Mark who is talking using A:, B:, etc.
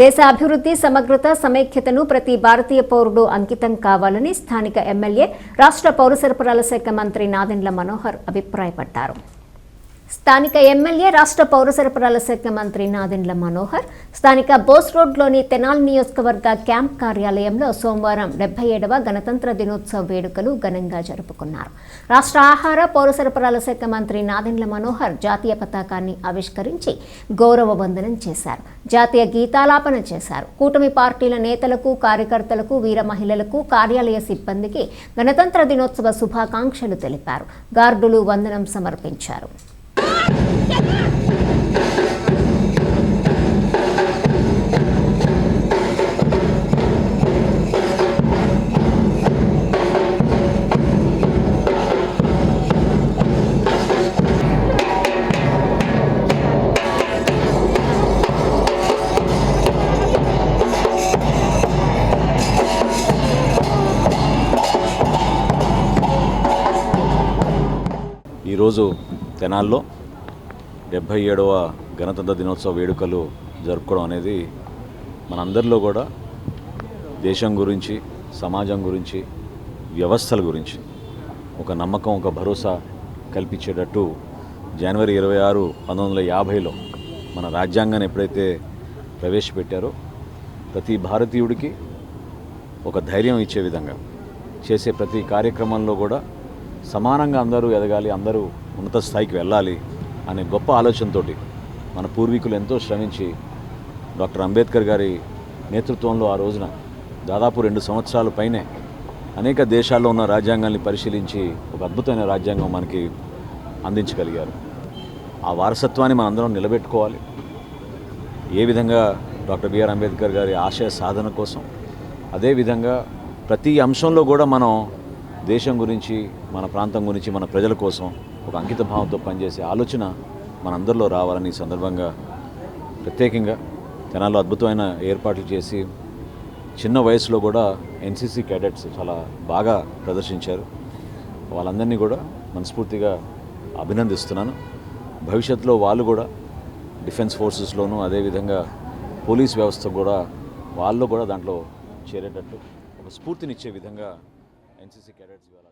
A: దేశ అభివృద్ధి సమగ్రత సమైక్యతను ప్రతి భారతీయ పౌరుడు అంకితం కావాలని స్థానిక ఎమ్మెల్యే రాష్ట్ర పౌర సరఫరాల శాఖ మంత్రి నాదెండ్ల మనోహర్ అభిప్రాయపడ్డారు. స్థానిక ఎమ్మెల్యే రాష్ట్ర పౌర సరఫరాల శాఖ మంత్రి నాదెండ్ల మనోహర్ స్థానిక బోస్ రోడ్లోని తెనాల్ నియోజకవర్గ క్యాంప్ కార్యాలయంలో సోమవారం డెబ్బై ఏడవ గణతంత్ర దినోత్సవ వేడుకలు ఘనంగా జరుపుకున్నారు. రాష్ట్ర ఆహార పౌర సరఫరాల శాఖ మంత్రి నాదెండ్ల మనోహర్ జాతీయ పతాకాన్ని ఆవిష్కరించి గౌరవ వందనం చేశారు. జాతీయ గీతాలాపన చేశారు. కూటమి పార్టీల నేతలకు కార్యకర్తలకు వీర మహిళలకు కార్యాలయ సిబ్బందికి గణతంత్ర దినోత్సవ శుభాకాంక్షలు తెలిపారు. గార్డులు వందనం సమర్పించారు.
B: ఈరోజు తెనాల్లో డెబ్భై ఏడవ గణతంత్ర దినోత్సవ వేడుకలు జరుపుకోవడం అనేది మనందరిలో కూడా దేశం గురించి సమాజం గురించి వ్యవస్థల గురించి ఒక నమ్మకం ఒక భరోసా కల్పించేటట్టు జనవరి ఇరవై ఆరు పంతొమ్మిది వందల యాభైలో మన రాజ్యాంగాన్ని ఎప్పుడైతే ప్రవేశపెట్టారో ప్రతి భారతీయుడికి ఒక ధైర్యం ఇచ్చే విధంగా చేసే ప్రతి కార్యక్రమంలో కూడా సమానంగా అందరూ ఎదగాలి అందరూ ఉన్నత స్థాయికి వెళ్ళాలి అనే గొప్ప ఆలోచనతోటి మన పూర్వీకులు ఎంతో శ్రమించి డాక్టర్ అంబేద్కర్ గారి నేతృత్వంలో ఆ రోజున దాదాపు రెండు సంవత్సరాల పైనే అనేక దేశాల్లో ఉన్న రాజ్యాంగాల్ని పరిశీలించి ఒక అద్భుతమైన రాజ్యాంగం మనకి అందించగలిగారు. ఆ వారసత్వాన్ని మనందరం నిలబెట్టుకోవాలి. ఏ విధంగా డాక్టర్ బిఆర్ అంబేద్కర్ గారి ఆశయ సాధన కోసం అదేవిధంగా ప్రతి అంశంలో కూడా మనం దేశం గురించి మన ప్రాంతం గురించి మన ప్రజల కోసం ఒక అంకిత భావంతో పనిచేసే ఆలోచన మనందరిలో రావాలని ఈ సందర్భంగా ప్రత్యేకంగా తెనాల్లో అద్భుతమైన ఏర్పాట్లు చేసి చిన్న వయసులో కూడా ఎన్సీసీ క్యాడెట్స్ చాలా బాగా ప్రదర్శించారు. వాళ్ళందరినీ కూడా మనస్ఫూర్తిగా అభినందిస్తున్నాను. భవిష్యత్తులో వాళ్ళు కూడా డిఫెన్స్ ఫోర్సెస్లోనూ అదేవిధంగా పోలీస్ వ్యవస్థ కూడా వాళ్ళు కూడా దాంట్లో చేరేటట్టు ఒక స్ఫూర్తినిచ్చే విధంగా ఎన్సీసీ క్యాడెట్స్ ఇవాళ